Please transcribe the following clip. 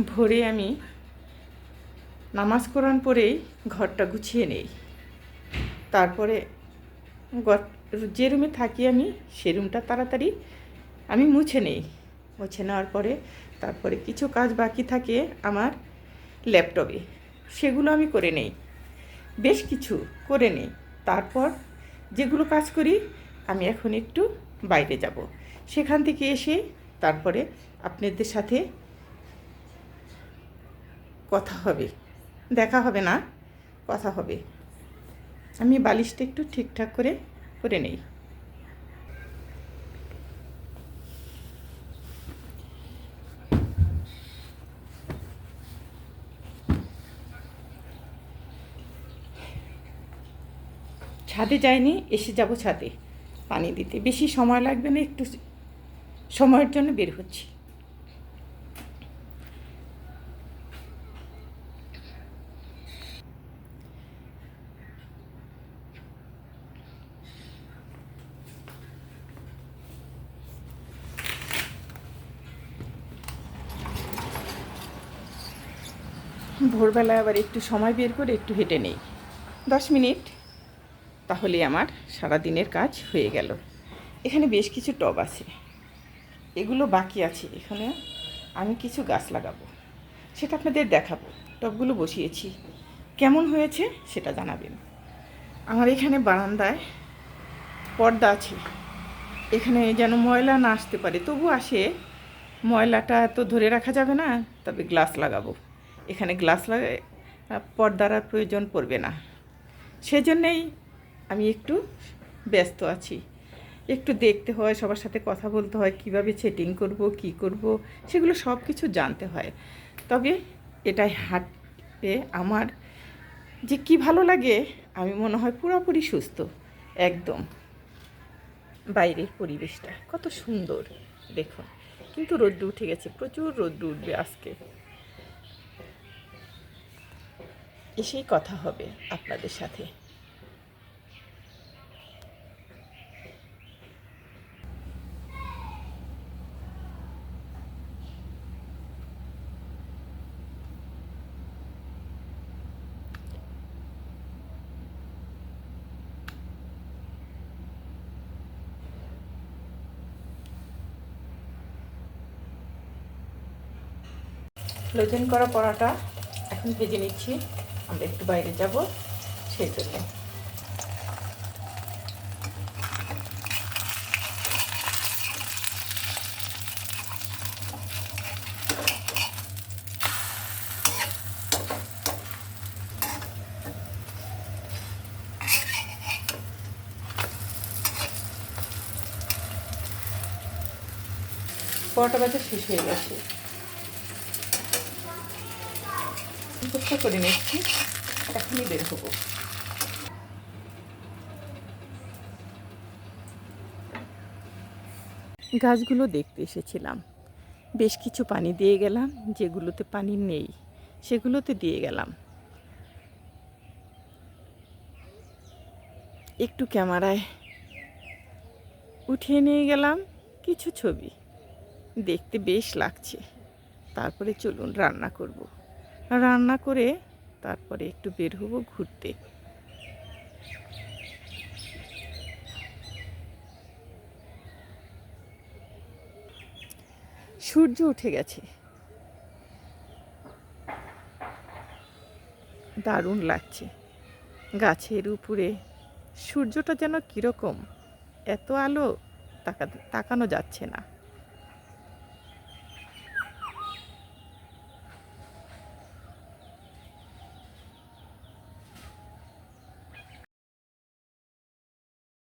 ভোরে আমি নামাজ কোরআন পরেই ঘরটা গুছিয়ে নেই। তারপরে যে রুমে থাকি আমি, সে রুমটা তাড়াতাড়ি আমি মুছে নেই। মুছে নেওয়ার পরে তারপরে কিছু কাজ বাকি থাকে আমার ল্যাপটপে। সেগুলো আমি করে নেই। বেশ কিছু করে নেই। তারপর যেগুলো কাজ করি, আমি এখন একটু বাইরে যাব। সেখান থেকে এসে তারপরে আপনাদের সাথে কথা হবে। দেখা হবে না, কথা হবে। আমি বালিশটা একটু ঠিকঠাক করে করে নেই। ছাদে যায়নি এসে যাব ছাদে। পানি দিতে। বেশি সময় লাগবে না, একটু সময়ের জন্য বের হচ্ছি। ভোরবেলায় আবার একটু সময় বের করে একটু হেঁটে নেই। দশ মিনিট। তাহলে আমার সারা দিনের কাজ হয়ে গেল। এখানে বেশ কিছু টব আছে। এগুলো বাকি আছে। এখানে আমি কিছু গাছ লাগাবো। সেটা আপনাদের দেখাবো। টবগুলো বসিয়েছি। কেমন হয়েছে সেটা জানাবেন। আমার এখানে বারান্দায় পর্দা আছে। এখানে যেন ময়লা না আসতে পারে। তবু আসে। ময়লাটা তো ধরে রাখা যাবে না, তবে গ্লাস লাগাবো। এখানে গ্লাস লাগাই পর্দার আর প্রয়োজন পড়বে না। সেজন্যেই আমি একটু ব্যস্ত আছি। একটু দেখতে হয়, সবার সাথে কথা বলতে হয়, কীভাবে সেটিং করব, কি করব, সেগুলো সব কিছু জানতে হয়। তবে এটাই হাঁটতে আমার যে কি ভালো লাগে, আমি মনে হয় পুরোপুরি সুস্থ, একদম। বাইরের পরিবেশটা, কত সুন্দর, দেখুন। কিন্তু রোদ্দু উঠে গেছে, প্রচুর রোদ্দু উঠবে আজকে। এসেই কথা হবে আপনাদের সাথে। ফ্লোজেন করা পরাটা এখন ভেজে নিচ্ছি। আমরা একটু বাইরে যাব সেই জন্য। পরোটা বাজা শেষ হয়ে গেছে। উপস্থা করে নিচ্ছি। এখনই বের হব। গাছগুলো দেখতে এসেছিলাম। বেশ কিছু পানি দিয়ে গেলাম, যেগুলোতে পানি নেই, সেগুলোতে দিয়ে গেলাম। একটু ক্যামেরায় উঠিয়ে নিয়ে গেলাম কিছু ছবি। দেখতে বেশ লাগছে। তারপরে চলুন রান্না করব। রান্না করে তারপরে একটু বের হব ঘুরতে। সূর্য উঠে গেছে। দারুণ লাগছে। গাছের উপরে সূর্যটা যেন কীরকম, এত আলো তাকা তাকানো যাচ্ছে না।